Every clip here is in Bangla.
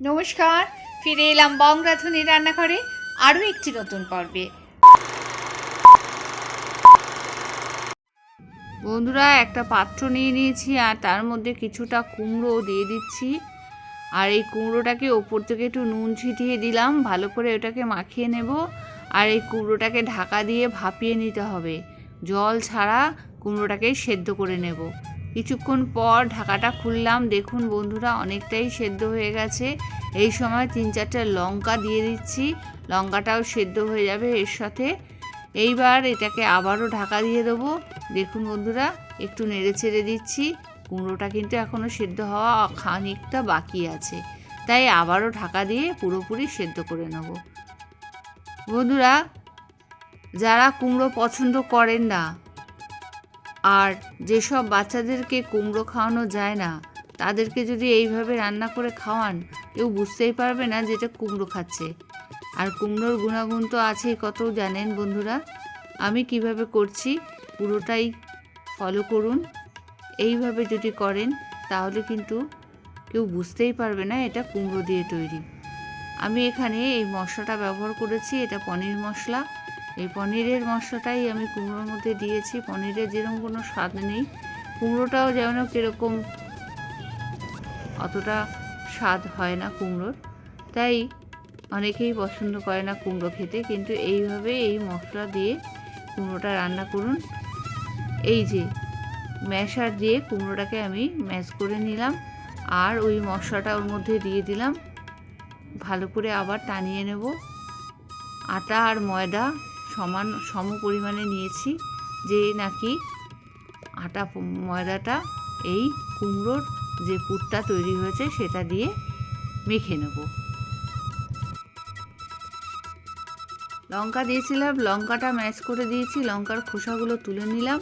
নমস্কার, ফিরে এলাম বং রাঁধুনি রান্নাঘরে আরও একটি নতুন পর্বে। বন্ধুরা, একটা পাত্র নিয়ে নিয়েছি আর তার মধ্যে কিছুটা কুমড়ো দিয়ে দিচ্ছি। আর এই কুমড়োটাকে ওপর থেকে একটু নুন ছিটিয়ে দিলাম, ভালো করে ওটাকে মাখিয়ে নেব। আর এই কুমড়োটাকে ঢাকা দিয়ে ভাপিয়ে নিতে হবে। জল ছাড়া কুমড়োটাকে সেদ্ধ করে নেব। কিছুক্ষণ পর ঢাকাটা খুললাম। দেখুন বন্ধুরা, অনেকটাই সেদ্ধ হয়ে গেছে। এই সময় তিন চারটে লঙ্কা দিয়ে দিচ্ছি। লঙ্কাটাও সেদ্ধ হয়ে যাবে এর সাথে। এইবার এটাকে আবারও ঢাকা দিয়ে দেবো। দেখুন বন্ধুরা, একটু নেড়ে ছেড়ে দিচ্ছি। কুমড়োটা কিন্তু এখনও সেদ্ধ হওয়া খানিকটা বাকি আছে। তাই আবারও ঢাকা দিয়ে পুরোপুরি সেদ্ধ করে নেব। বন্ধুরা, যারা কুমড়ো পছন্দ করেন না আর যেসব বাচ্চাদেরকে কুমড়ো খাওয়ানো যায় না, তাদেরকে যদি এইভাবে রান্না করে খাওয়ান, কেউ বুঝতেই পারবে না যেটা কুমড়ো খাচ্ছে। আর কুমড়োর গুণাগুণ তো আছেই কত জানেন বন্ধুরা? আমি কীভাবে করছি, পুরোটাই ফলো করুন। এইভাবে যদি করেন, তাহলে কিন্তু কেউ বুঝতেই পারবে না এটা কুমড়ো দিয়ে তৈরি। আমি এখানে এই মশলাটা ব্যবহার করেছি, এটা পনির মশলা। এই পনিরের মশলাটাই আমি কুমড়োর মধ্যে দিয়েছি। পনিরের যেরকম কোনো স্বাদ নেই, কুমড়োটাও যেন কীরকম অতটা স্বাদ হয় না কুমড়োর। তাই অনেকেই পছন্দ করে না কুমড়ো খেতে, কিন্তু এইভাবে এই মশলা দিয়ে কুমড়োটা রান্না করুন। এই যে ম্যাশার দিয়ে কুমড়োটাকে আমি ম্যাশ করে নিলাম আর ওই মশলাটা ওর মধ্যে দিয়ে দিলাম। ভালো করে আবার টানিয়ে নেব। আটা আর ময়দা সমান সম পরিমাণে নিয়েছি, যে নাকি আটা, ময়দাটা, এই কুমড়োর যে পুরটা তৈরি হয়েছে সেটা দিয়ে মেখে নেব। লঙ্কা দিয়েছিলাম, লঙ্কাটা ম্যাশ করে দিয়েছি, লঙ্কার খোসাগুলো তুলে নিলাম।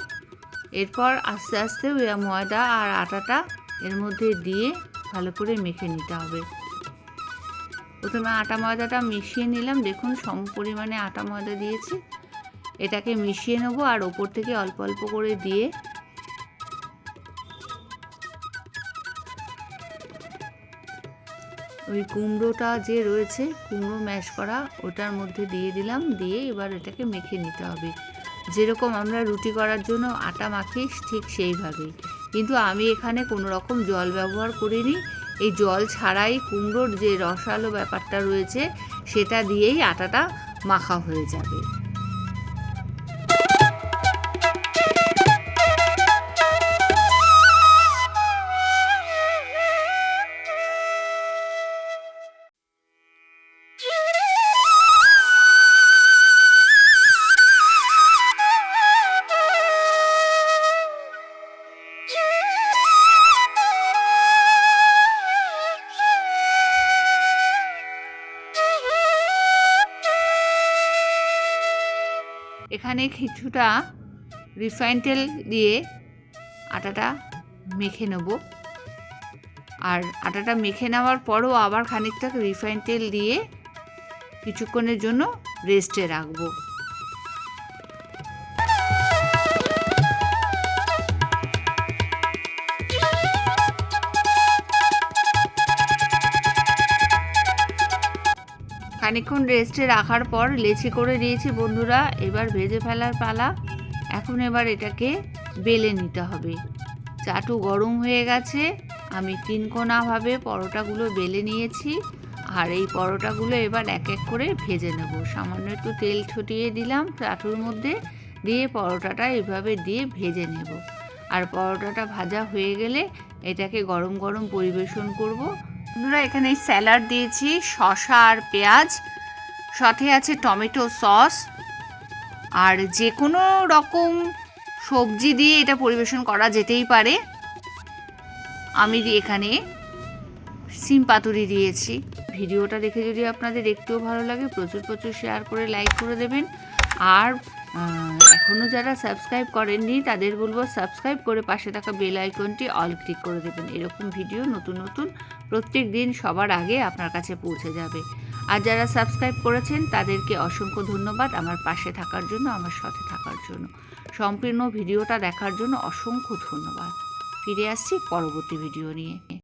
এরপর আস্তে আস্তে ওই ময়দা আর আটাটা এর মধ্যে দিয়ে ভালো করে মেখে নিতে হবে। প্রথমে আটা ময়দাটা মিশিয়ে নিলাম। দেখুন সম পরিমাণে আটা ময়দা দিয়েছি। এটাকে মিশিয়ে নেব আর ওপর থেকে অল্প অল্প করে দিয়ে ওই কুমড়োটা যে রয়েছে, কুমড়ো ম্যাশ করা, ওটার মধ্যে দিয়ে দিলাম। দিয়ে এবার এটাকে মেখে নিতে হবে। যেরকম আমরা রুটি করার জন্য আটা মাখি, ঠিক সেইভাবেই। কিন্তু আমি এখানে কোনো রকম জল ব্যবহার করিনি। এই জল ছাড়াই কুমড়োর যে রসালো ব্যাপারটা রয়েছে সেটা দিয়েই আটাটা মাখা হয়ে যাবে। এখানে কিছুটা রিফাইন তেল দিয়ে আটাটা মেখে নেব। আর আটাটা মেখে নেওয়ার পরও আবার খানিকটা রিফাইন তেল দিয়ে কিছুক্ষণের জন্য রেস্টে রাখব। খানিকক্ষণ রেস্টে রাখার পর লেচি করে দিয়েছি বন্ধুরা, এবার ভেজে ফেলার পালা। এখন এবার এটাকে বেলে নিতে হবে। চাটু গরম হয়ে গেছে, আমি তিনকোনাভাবে পরোটাগুলো বেলে নিয়েছি, আর এই পরোটাগুলো এবার এক এক করে ভেজে নেব। সামান্য একটু তেল ছটিয়ে দিলাম চাটুর মধ্যে, দিয়ে পরোটাটা এভাবে দিয়ে ভেজে নেব। আর পরোটাটা ভাজা হয়ে গেলে এটাকে গরম গরম পরিবেশন করব। বন্ধুরা, এখানে স্যালাড দিয়েছি, শসা আর পেঁয়াজ, সাথে আছে টমেটো সস, আর যে কোনো রকম সবজি দিয়ে এটা পরিবেশন করা যেতেই পারে। আমি এখানে সিম পাতুরি দিয়েছি। ভিডিওটা দেখে যদি আপনাদের একটুও ভালো লাগে, প্রচুর প্রচুর শেয়ার করে লাইক করে দেবেন। আর এখনও যারা সাবস্ক্রাইব করেননি, তাদের বলব সাবস্ক্রাইব করে পাশে থাকা বেল আইকনটি অল ক্লিক করে দেবেন। এরকম ভিডিও নতুন নতুন প্রত্যেক দিন সবার আগে আপনার কাছে পৌঁছে যাবে। আর যারা সাবস্ক্রাইব করেছেন, তাদেরকে অসংখ্য ধন্যবাদ আমার পাশে থাকার জন্য, আমার সাথে থাকার জন্য। সম্পূর্ণ ভিডিওটা দেখার জন্য অসংখ্য ধন্যবাদ। ফিরে আসছি পরবর্তী ভিডিও নিয়ে।